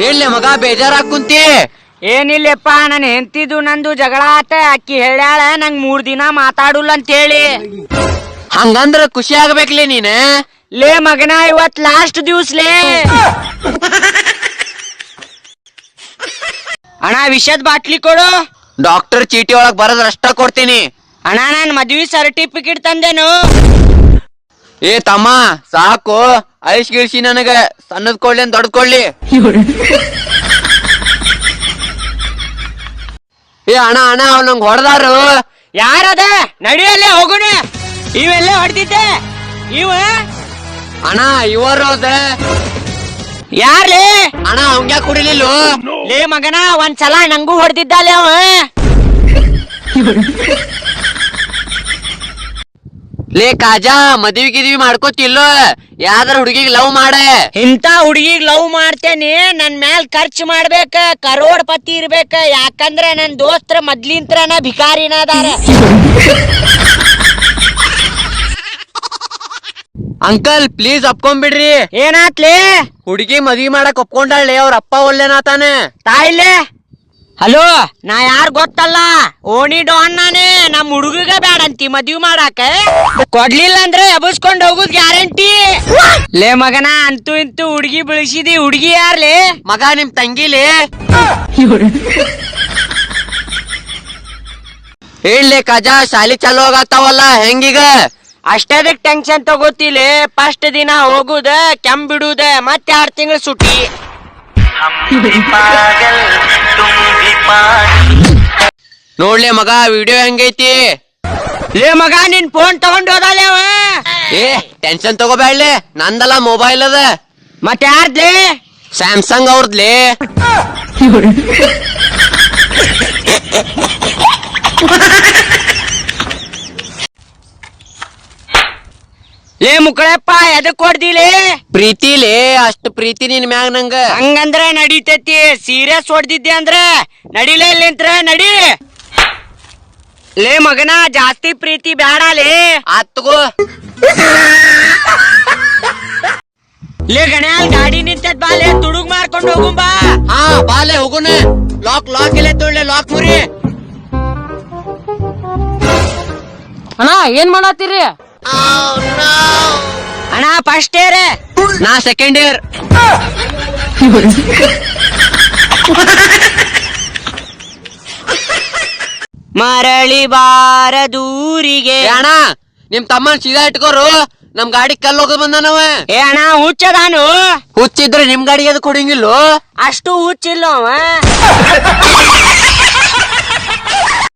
ಹೇಳಿ ಮಗ ಬೇಜಾರಾಗ್ ಕುಂತಿ. ಏನಿಲ್ಲಪ್ಪ ನನ್ ಹೆಂಡತಿದು ನಂದು ಜಗಳ ಆತ ಅಕ್ಕಿ ಹೇಳ್ಯಾಳ ನಂಗ್ ಮೂರ್ ದಿನ ಮಾತಾಡುಲ್ಲ ಅಂತೇಳಿ ಹಂಗಂದ್ರ ಖುಷಿ ಆಗ್ಬೇಕ್ಲಿ ನೀನ? ಲೇ ಮಗನ ಇವತ್ ಲಾಸ್ಟ್ ದಿವ್ಸ ಲೇ ಅಣ್ಣ ವಿಷದ್ ಬಾಟ್ಲಿ ಕೊಡು. ಡಾಕ್ಟರ್ ಚೀಟಿ ಒಳಗ್ ಬರದ್ರ ಅಷ್ಟ ಕೊಡ್ತೀನಿ. ಅಣ್ಣ ನಾನ್ ಮದ್ವಿ ಸರ್ಟಿಫಿಕೇಟ್ ತಂದೇನು. ಏ ತಮ್ಮ ಸಾಕು. ಐಸ್ ಗಿಳಿಸಿ ನನಗ ಸಣ್ಣದ್ ಕೊಡ್ಲಿ ಅಂತ ದೊಡ್ಡ ಕೊಡ್ಲಿ. ಏ ಅಣ್ಣ ಅಣ್ಣ ಅವ್ ನಂಗೆ ಹೊಡೆದಾರು. ಯಾರದ? ನಡಿಯಲ್ಲೇ ಹೋಗುಣ. ಇವೆಲ್ಲ ಹೊಡೆದಿದ್ದೆ. ಇವ? ಅಣ್ಣ ಇವರು ಅದ ಯಾರ್ಲೇ? ಅಣ್ಣ ಅವಂಗ್ಯಾ ಕುಡಿಲಿಲ್ಲ ಲೇ ಮಗನ ಒಂದ್ ಸಲ ನಂಗೂ ಹೊಡೆದಿದ್ದಲ್ಲೇ ಅವ. ಲೇ ಕಾಜಾ ಮದ್ವಿ ಗಿದ್ವಿ ಮಾಡ್ಕೋತಿಲ್ಲೋ? ಯಾವ್ದಾರ ಹುಡುಗಿಗ್ ಲವ್ ಮಾಡ? ಇಂತ ಹುಡುಗಿಗ್ ಲವ್ ಮಾಡ್ತೇನೆ ನನ್ ಮ್ಯಾಲ್ ಖರ್ಚ್ ಮಾಡ್ಬೇಕ ಕರೋಡ್ ಪತಿ ಇರ್ಬೇಕ ಯಾಕಂದ್ರ ನನ್ ದೋಸ್ತ್ರ ಮದ್ಲಿಂತ್ರನ ಭಿಕಾರಿನ ಅದಾರ ಅಂಕಲ್ ಪ್ಲೀಸ್ ಒಪ್ಕೊಂಡ್ಬಿಡ್ರಿ ಏನಾತ್ಲೇ? ಹುಡುಗಿ ಮದ್ವಿ ಮಾಡಕ್ ಒಪ್ಕೊಂಡಾಳೆ ಅವ್ರ ಅಪ್ಪ ಒಲ್ಲೆನಾತಾನೆ ತಾಯಿಲೆ? ಹಲೋ, ನಾ ಯಾರ್ ಗೊತ್ತಲ್ಲ? ಓಣಿ ಡಾನ್ ನಮ್ ಹುಡುಗಗ ಅಂತಿ ಮದ್ವಿ ಮಾಡಾಕ ಕೊಡ್ಲಿಲ್ಲ ಅಂದ್ರೆ ಎಬಸ್ಕೊಂಡ್ ಹೋಗುದ್ ಗ್ಯಾರಂಟಿ. ಲೇ ಮಗನ, ಅಂತೂ ಇಂತೂ ಹುಡುಗಿ ಬೆಳೆಸಿದಿ, ಹುಡುಗಿ ಯಾರ್ಲೇ? ಮಗ ನಿಮ್ ತಂಗಿಲಿ? ಹೇಳಿ ಕಜಾ, ಶಾಲಿ ಚಾಲು ಆಗತ್ತಾವಲ್ಲ ಹೆಂಗೀಗ? ಅಷ್ಟದಕ್ ಟೆನ್ಷನ್ ತಗೋತಿಲಿ ಫಸ್ಟ್ ದಿನ ಹೋಗುದ ಕೆಂಬಿಡುದ ಬಿಡುದ, ಮತ್ತೆ ಆರ್ ತಿಂಗಳು ಸುಟಿ ನೋಡ್ಲೆ ಮಗ ವಿಡಿಯೋ ಹೆಂಗೈತಿ? ಲೇ ಮಗ ನಿನ್ ಫೋನ್ ತಗೊಂಡ್ ಏ ಟೆನ್ಷನ್ ತಗೋಬೇಡ್ಲೆ ನಂದಲ್ಲ ಮೊಬೈಲ್ ಅದ. ಮತ್ತೆ ಯಾರ್ದ್ಲೇ ಸ್ಯಾಮ್ಸಂಗ್ ಅವ್ರದ್ಲಿ. ಲೇ ಮುಕ್ಕಳಪ್ಪ ಎದಕ್ ಪ್ರೀತಿ ಲೇ ಅಷ್ಟು ಪ್ರೀತಿ ನಿನ್ ಮ್ಯಾಗ ನಂಗ. ಹಂಗಂದ್ರ ನಡೀತೈತಿ ಸೀರಿಯಸ್ ಹೊಡ್ದಿದ್ದೆ ಅಂದ್ರ ನಡಿಲೇ ಇಲ್ಲಿಂತ್ರ ನಡಿ. ಲೇ ಮಗನ ಜಾಸ್ತಿ ಪ್ರೀತಿ ಬೇಡ ಲೇ. ಆತ್ಗೋ. ಲೇ ಗಣ ಗಾಡಿ ನಿಂತದ್ ಬಾ ಲೇ ತುಡುಗ್ ಮಾರ್ಕೊಂಡು ಹೋಗುಂ ಬಾ. ಹಾ ಬಾಲೆ ಹೋಗುಣ ಲಾಕ್ ಲಾಕ್ ಇಲ್ಲ ತೊಳ್ಳೆ ಲಾಕ್ ಮುರಿ. ಅಣ್ಣ ಏನ್ ಮಾಡತ್ತೀರಿ? ಅಣ್ಣ ಫಸ್ಟ್ ಇಯರ್ ನಾ ಸೆಕೆಂಡ್ ಇಯರ್ ಮರಳಿ ಬಾರ ದೂರಿಗೆ. ಅಣ್ಣ ನಿಮ್ ತಮ್ಮನ ಸೀದಾ ಇಟ್ಕೋರು. ನಮ್ ಗಾಡಿ ಕಲ್ ಹೋಗೋದ್ ಬಂದಾನವ. ಏ ಅಣ್ಣ ಹುಚ್ಚದಾನು. ಹುಚ್ಚಿದ್ರೆ ನಿಮ್ ಗಾಡಿ ಅದು ಕೊಡಂಗಿಲ್ಲೋ? ಅಷ್ಟು ಹುಚ್ಚಿಲ್ಲ ಅವ.